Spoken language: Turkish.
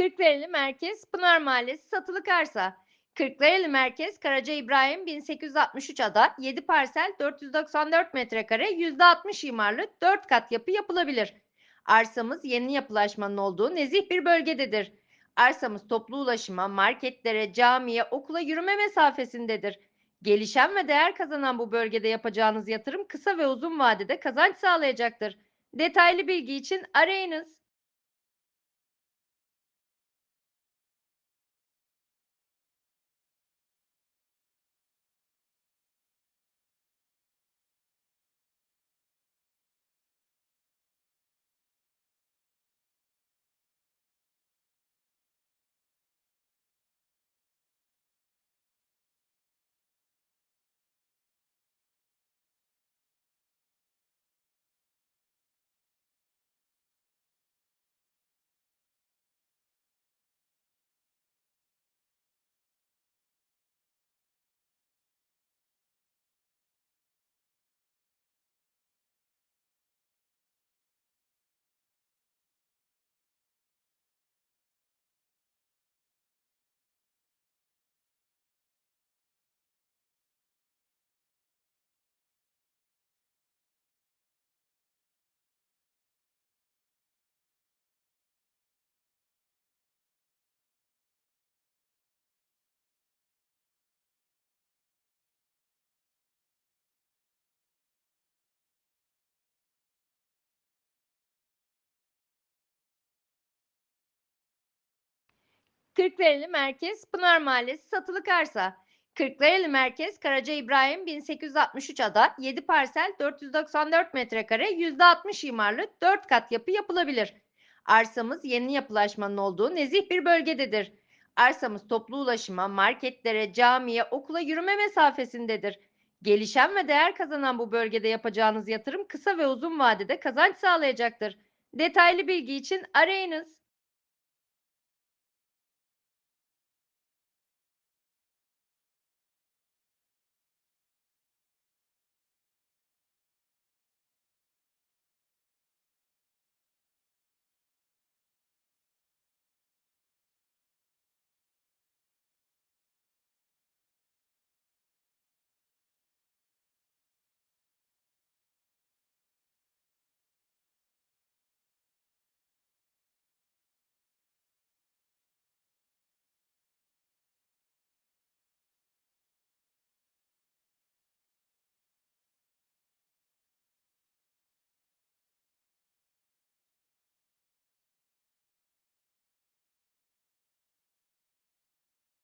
Kırklareli Merkez Pınar Mahallesi satılık arsa. Kırklareli Merkez Karaca İbrahim 1863 ada 7 parsel 494 metrekare %60 imarlı 4 kat yapı yapılabilir. Arsamız yeni yapılaşmanın olduğu nezih bir bölgededir. Arsamız toplu ulaşıma, marketlere, camiye, okula yürüme mesafesindedir. Gelişen ve değer kazanan bu bölgede yapacağınız yatırım kısa ve uzun vadede kazanç sağlayacaktır. Detaylı bilgi için arayınız. Kırklareli Merkez Pınar Mahallesi satılık arsa. Kırklareli Merkez Karaca İbrahim 1863 ada 7 parsel 494 metrekare %60 imarlı 4 kat yapı yapılabilir. Arsamız yeni yapılaşmanın olduğu nezih bir bölgededir. Arsamız toplu ulaşıma, marketlere, camiye, okula yürüme mesafesindedir. Gelişen ve değer kazanan bu bölgede yapacağınız yatırım kısa ve uzun vadede kazanç sağlayacaktır. Detaylı bilgi için arayınız.